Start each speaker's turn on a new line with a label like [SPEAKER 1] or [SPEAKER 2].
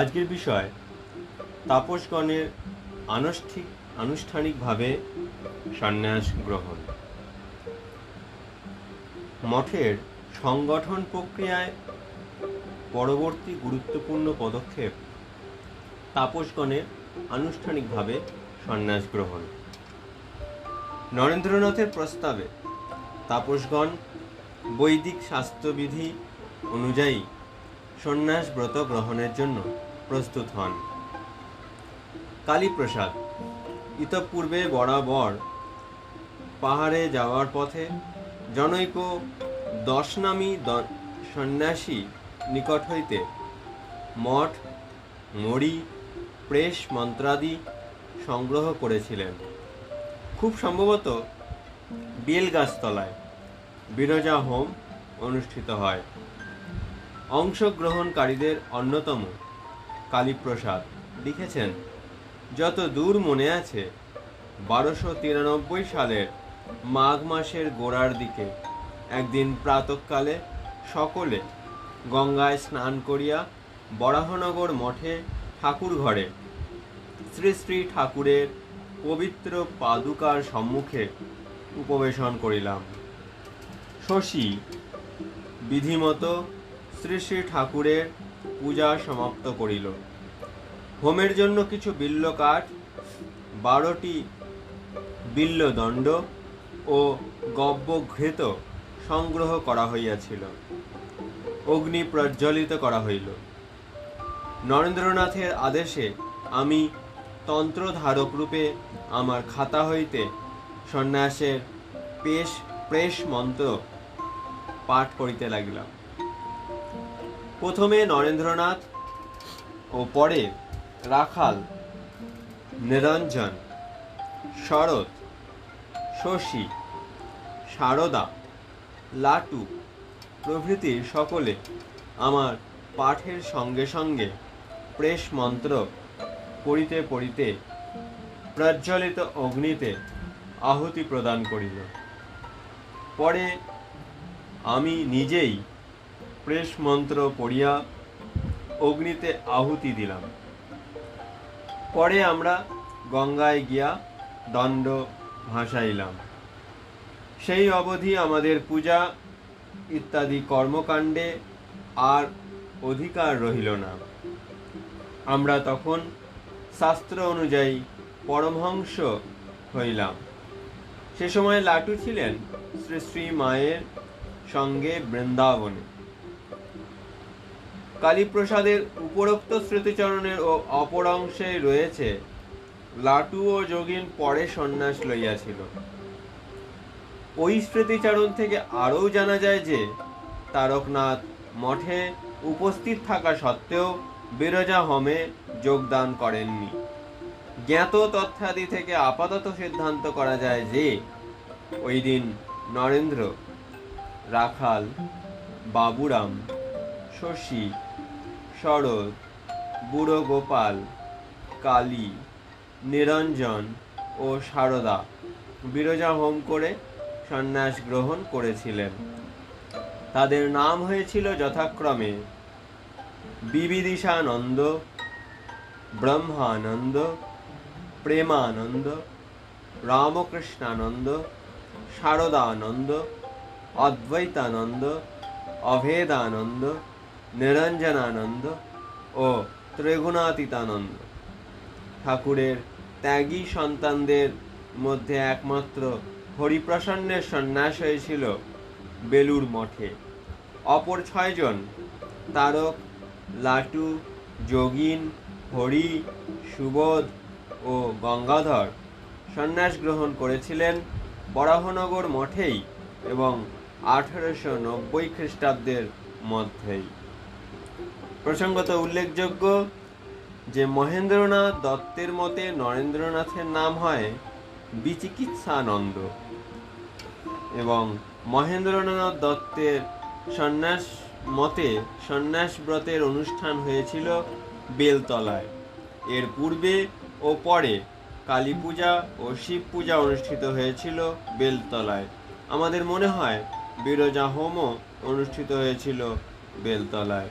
[SPEAKER 1] আজকের বিষয়, তাপসগণের আনুষ্ঠিক, আনুষ্ঠানিকভাবে সন্ন্যাস গ্রহণ। মঠের সংগঠন প্রক্রিয়ায় পরবর্তী গুরুত্বপূর্ণ পদক্ষেপ তাপসগণের আনুষ্ঠানিকভাবে সন্ন্যাস গ্রহণ। নরেন্দ্রনাথের প্রস্তাবে তাপসগণ বৈদিক স্বাস্থ্যবিধি অনুযায়ী সন্ন্যাস ব্রত গ্রহণের জন্য প্রস্তুত হন। কালীপ্রসাদ, ইতপূর্বে বরাবর পাহাড়ে যাওয়ার পথে জনৈক দশনামী সন্ন্যাসী নিকট হইতে মঠ, মড়ি, প্রেস মন্ত্রাদি সংগ্রহ করেছিলেন। খুব সম্ভবত বেলগাছতলায় বিরজা হোম অনুষ্ঠিত হয়। অংশগ্রহণকারীদের অন্যতম কালীপ্রসাদ লিখেছেন, যত দূর মনে আছে, বারোশো তিরানব্বই সালের মাঘ মাসের গোড়ার দিকে, একদিন প্রাতকালে সকলে গঙ্গায় স্নান করিয়া বরাহনগর মঠে ঠাকুর ঘরে, শ্রী শ্রী ঠাকুরের পবিত্র পাদুকার সম্মুখে উপবেশন করিলাম। শশী, বিধিমতো শ্রী শ্রী ঠাকুরের পূজা সমাপ্ত করিল। হোমের জন্য কিছু বিল্ল কাঠ, বারোটি বিল্লদণ্ড ও গব্যঘৃত সংগ্রহ করা হইয়াছিল। অগ্নি প্রজ্বলিত করা হইল। নরেন্দ্রনাথের আদেশে আমি তন্ত্রধারক রূপে আমার খাতা হইতে সন্ন্যাসের পেশ প্রেস মন্ত্র পাঠ করিতে লাগিলাম। প্রথমে নরেন্দ্রনাথ ও পরে রাখাল, নিরঞ্জন, শরৎ, শশী, সারদা, লাটু প্রভৃতি সকলে আমার পাঠের সঙ্গে সঙ্গে প্রেস মন্ত্র পড়িতে পড়িতে প্রজ্বলিত অগ্নিতে আহুতি প্রদান করিল। পরে আমি নিজেই প্রেস মন্ত্র পড়িয়া অগ্নিতে আহুতি দিলাম। পরে আমরা গঙ্গায় গিয়া দণ্ড ভাসাইলাম। সেই অবধি আমাদের পূজা ইত্যাদি কর্মকাণ্ডে আর অধিকার রহিল না। আমরা তখন শাস্ত্র অনুযায়ী পরমহংস হইলাম। সে সময় লাটু ছিলেন শ্রী শ্রী মায়ের সঙ্গে বৃন্দাবনে। কালীপ্রসাদের উপরোক্ত স্মৃতিচরণের ও অপর অংশে রয়েছে। লাটু ও যোগিন পরে সন্ন্যাস লইয়াছিল। ওই স্মৃতিচারণ থেকে আরও জানা যায় যে, তারকনাথ মঠে উপস্থিত থাকা সত্ত্বেও বিরজা হোমে যোগদান করেননি। জ্ঞাত তথ্যাদি থেকে আপাতত সিদ্ধান্ত করা যায় যে, ওই দিন নরেন্দ্র, রাখাল, বাবুরাম, শশী শরৎ, বুড়ো গোপাল, কালী, নিরঞ্জন ও সারদা বিরজা হোম করে সন্ন্যাস গ্রহণ করেছিলেন। তাদের নাম হয়েছিল যথাক্রমে বিবিদিশানন্দ, ব্রহ্মানন্দ, প্রেমানন্দ, রামকৃষ্ণানন্দ শারদানন্দ অদ্বৈতানন্দ, অভেদানন্দ নিরঞ্জনানন্দ ও ত্রিগুণাতীতানন্দ। ঠাকুরের ত্যাগী সন্তানদের মধ্যে একমাত্র হরিপ্রসন্নের সন্ন্যাস হয়েছিল বেলুর মঠে। অপর ছয়জন তারক, লাটু, যোগিন, হরি, সুবোধ ও গঙ্গাধর সন্ন্যাস গ্রহণ করেছিলেন বরাহনগর মঠেই এবং আঠারোশো নব্বই খ্রিস্টাব্দের মধ্যেই। প্রসঙ্গত উল্লেখযোগ্য যে মহেন্দ্রনাথ দত্তের মতে নরেন্দ্রনাথের নাম হয় বিচিকিৎসানন্দ এবং মহেন্দ্রনাথ দত্তের সন্ন্যাস মতে সন্ন্যাস ব্রতের অনুষ্ঠান হয়েছিল বেলতলায়। এর পূর্বে ও পরে কালী পূজা ও শিব পূজা অনুষ্ঠিত হয়েছিল বেলতলায়। আমাদের মনে হয় বিরজা হোমও অনুষ্ঠিত হয়েছিল বেলতলায়।